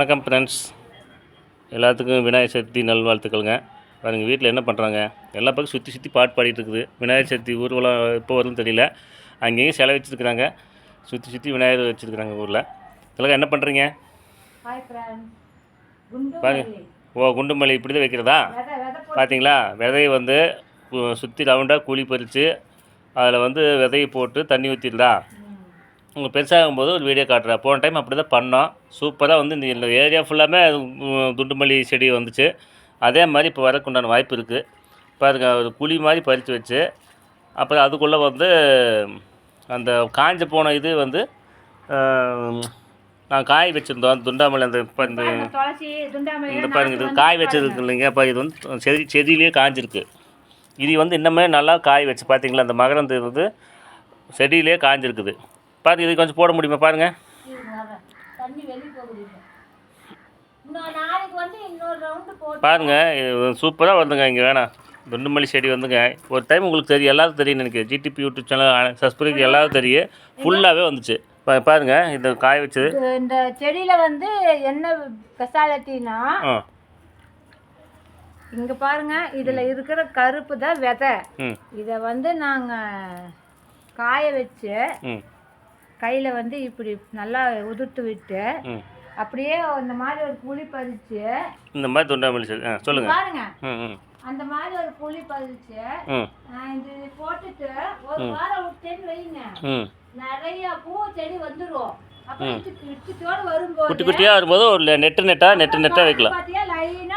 வணக்கம் ஃப்ரெண்ட்ஸ் எல்லாத்துக்கும் விநாயகர் சதுர்த்தி நல்வாழ்த்துக்கள்ங்க. பாருங்கள் வீட்டில் என்ன பண்ணுறாங்க எல்லா பக்கம் சுற்றி சுற்றி பாட்டு பாடிட்டு இருக்குது விநாயகர் சதுர்த்தி ஊர்வலம் எப்போ வரும்னு தெரியல. அங்கேயும் சிலை வச்சுருக்குறாங்க. சுற்றி சுற்றி விநாயகர் வச்சுருக்குறாங்க ஊரில். இதெல்லாம் என்ன பண்ணுறீங்க பாருங்க. ஓ குண்டுமல்லி இப்படி தான் வைக்கிறதா பார்த்தீங்களா விதையை வந்து சுற்றி ரவுண்டாக குழி பறித்து அதில் வந்து விதையை போட்டு தண்ணி ஊற்றிடலா உங்களுக்கு பெருசாகும்போது ஒரு வீடியோ காட்டுறேன். போன டைம் அப்படி தான் பண்ணோம் சூப்பராக வந்து இந்த ஏரியா ஃபுல்லாமே துண்டுமல்லி செடி வந்துச்சு. அதே மாதிரி இப்போ வரக்குண்டான வாய்ப்பு இருக்குது பாருங்க ஒரு குழி மாதிரி பறித்து வச்சு அப்புறம் அதுக்குள்ளே வந்து அந்த காஞ்ச போன இது வந்து நான் காய் வச்சுருந்தோம். துண்டாமல்லி அந்த இப்போ இந்த இந்த பாருங்க இது காய். வச்சதுக்கு இல்லைங்க. இப்போ இது வந்து செடி செடியிலேயே காஞ்சிருக்கு. இது வந்து இன்னமே நல்லா காய் வச்சு பார்த்தீங்களா அந்த மகரந்த இது வந்து செடியிலே காஞ்சிருக்குது. பாருங்க இது கொஞ்சம் போட முடியுமா? பாருங்க. பாருங்க இது சூப்பராக வருதுங்க இங்கே வேணாம். துண்டுமல்லி செடி வந்துங்க. ஒரு டைம் உங்களுக்கு தெரியும் எல்லாரும் தெரியும் எனக்கு ஜிடிபி யூடியூப் சேனல் சப்ஸ்கிரைப் எல்லாரும் தெரியும். ஃபுல்லாகவே வந்துச்சு. பாருங்க இந்த காய் வச்சது. இது- இந்த செடியில வந்து என்ன ஸ்பெஷாலிட்டினா இங்க பாருங்க இதுல இருக்கிற கருப்பு தான் விதை. இதை வந்து நாங்க காய வச்சு கையில வந்து இப்படி நல்லா உதிர்த்து விட்டு அப்படியே இந்த மாதிரி ஒரு புளி பறிச்சு இந்த மாதிரி துண்டாமல்லி செடி ஆ சொல்லுங்கள் பாருங்க. அந்த மாதிரி ஒரு ம். நான் இது போட்டுட்டு ஒரு வாரம் விட்டேன்னு வைங்க. நிறைய பூ செடி வரும்போது குட்டி குட்டியாக வரும்போது ஒரு நெட்டு நெட்டாக நெட்டு நெட்டாக வைக்கலாம்.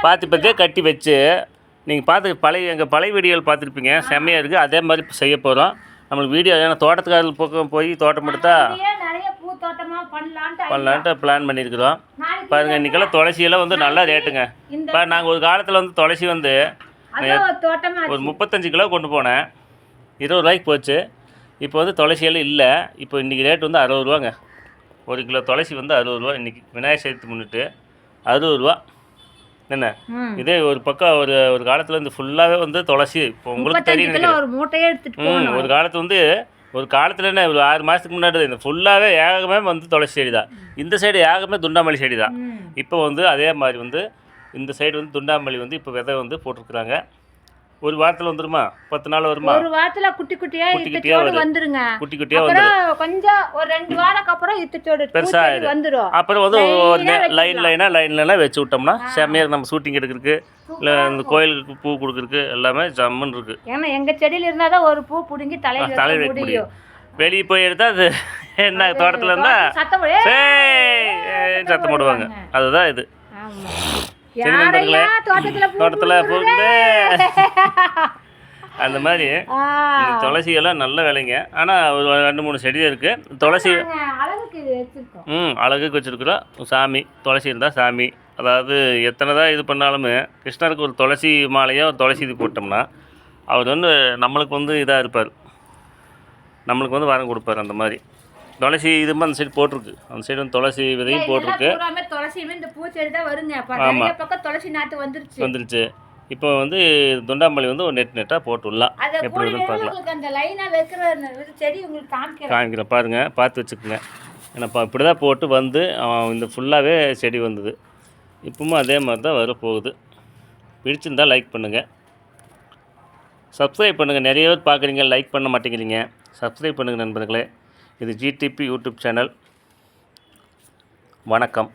பாத்தி பத்தியாக கட்டி வச்சு நீங்கள் பார்த்து பழைய எங்கள் பழைய வீடியோவில் பார்த்துருப்பீங்க செம்மையாக இருக்குது அதே மாதிரி செய்ய போகிறோம் நம்மளுக்கு வீடியோ ஏன்னா தோட்டத்துக்காரர்கள் பக்கம் போய் தோட்டம் எடுத்தா பண்ணலான்ட்டு பிளான் பண்ணியிருக்கிறோம். நாளைக்கு பாருங்கள் இன்றைக்கெல்லாம் துளசியெல்லாம் வந்து நல்லா ரேட்டுங்க இப்போ நாங்கள் ஒரு காலத்தில் வந்து துளசி வந்து ஒரு முப்பத்தஞ்சு கிலோ கொண்டு போனேன். இருபது ரூபாய்க்கு போச்சு. இப்போ வந்து துளசியெல்லாம் இல்லை. இப்போ இன்றைக்கி ரேட் வந்து அறுபது ரூபாங்க. ஒரு கிலோ துளசி வந்து அறுபது ரூபா. இன்றைக்கி விநாயகர் சதுர்த்தி முன்னிட்டு அறுபது ரூபா. என்ன. இதே ஒரு பக்கம் ஒரு ஒரு காலத்தில் வந்து ஃபுல்லாகவே வந்து துளசி. இப்போ உங்களுக்கு தெரியும் ஒரு மூட்டையே எடுத்துட்டு ஒரு காலத்து வந்து ஒரு காலத்தில் என்ன ஒரு ஆறு மாதத்துக்கு முன்னாடி இந்த ஃபுல்லாகவே ஏகமே வந்து துளசி செடி தான். இந்த சைடு ஏகமே துண்டாமல்லி செடி தான். இப்போ வந்து அதே மாதிரி வந்து இந்த சைடு வந்து துண்டாமல்லி வந்து இப்போ விதை வந்து போட்டிருக்குறாங்க. ஒரு வாரத்தில் வந்துருமா? பத்து நாள் வருமா? ஒரு வாரத்துல குட்டி குட்டியா குட்டி குட்டியா இத்துச்சோடு. வந்துருங்க. குட்டி குட்டியாக வந்துடும் அப்புறம் கொஞ்சம் ஒரு ரெண்டு வாரத்துக்கு அப்புறம் இத்துச்சோடு பெருசா. வந்துரும். அப்புறம் வந்து லைனா லைன் லைன் லைனாக வச்சு விட்டோம்னா செம்மையாக நம்ம ஷூட்டிங் எடுக்கிறதுக்கு இல்லை இந்த கோயிலுக்கு பூ கொடுக்குறதுக்கு எல்லாமே ஜம்முன்னு இருக்குது ஏன்னா எங்க செடியில இருந்தாதான் ஒரு பூ புடுங்கி தலையில தலையில் வைக்க முடியும். வெளியே போய் எடுத்தால் அது என்ன தோட்டத்தில் இருந்தால். ஏய் சத்தம் போடுவாங்க. அதுதான் இது. தோட்டத்துல பூ தோட்டத்தில் புடுங்குறது? போகுது அந்த மாதிரி துளசி எல்லாம் நல்ல விலைங்க. ஆனால் ஒரு ரெண்டு மூணு செடி இருக்குது துளசி ம் அழகுக்கு வச்சுருக்குறோம். சாமி துளசி இருந்தால் சாமி. அதாவது எத்தனை தான் இது பண்ணாலுமே கிருஷ்ணருக்கு ஒரு துளசி மாலையோ ஒரு துளசி இது போட்டோம்னா அவர் வந்து நம்மளுக்கு வந்து இதாக இருப்பார். நம்மளுக்கு வந்து வரம் கொடுப்பார் அந்த மாதிரி. துளசி இது அந்த சைடு போட்டிருக்கு. அந்த சைடு வந்து துளசி விதையும் போட்டிருக்கு. இதெல்லாம் பூராமே துளசியுமே இந்த பூச்செடி தான் வருங்க. அப்ப நிறைய பக்கம் துளசி நாத்து வந்துருச்சு. வந்துருச்சு. இப்போ வந்து துண்டாம்பள்ளி வந்து ஒரு நெட் நெட்டாக போட்டு விடலாம் அத எப்படி வருதுன்னு பார்க்கலாம் அந்த லைனா வைக்கிற செடி உங்களுக்கு காமிக்கிறேன். காமிக்கிறேன் பாருங்கள் பார்த்து வச்சுக்கோங்க. ஏன்னா இப்படி தான் போட்டு வந்து இந்த ஃபுல்லாகவே செடி வந்தது. இப்பவும் அதே மாதிரி தான் வரப்போகுது பிடிச்சிருந்தா லைக் பண்ணுங்கள் சப்ஸ்கிரைப் பண்ணுங்கள் நிறைய பேர் பார்க்குறீங்க லைக் பண்ண மாட்டேங்கிறீங்க. சப்ஸ்கிரைப் பண்ணுங்கள் நண்பர்களே. இது ஜிடிபி யூடியூப் சேனல் வணக்கம்.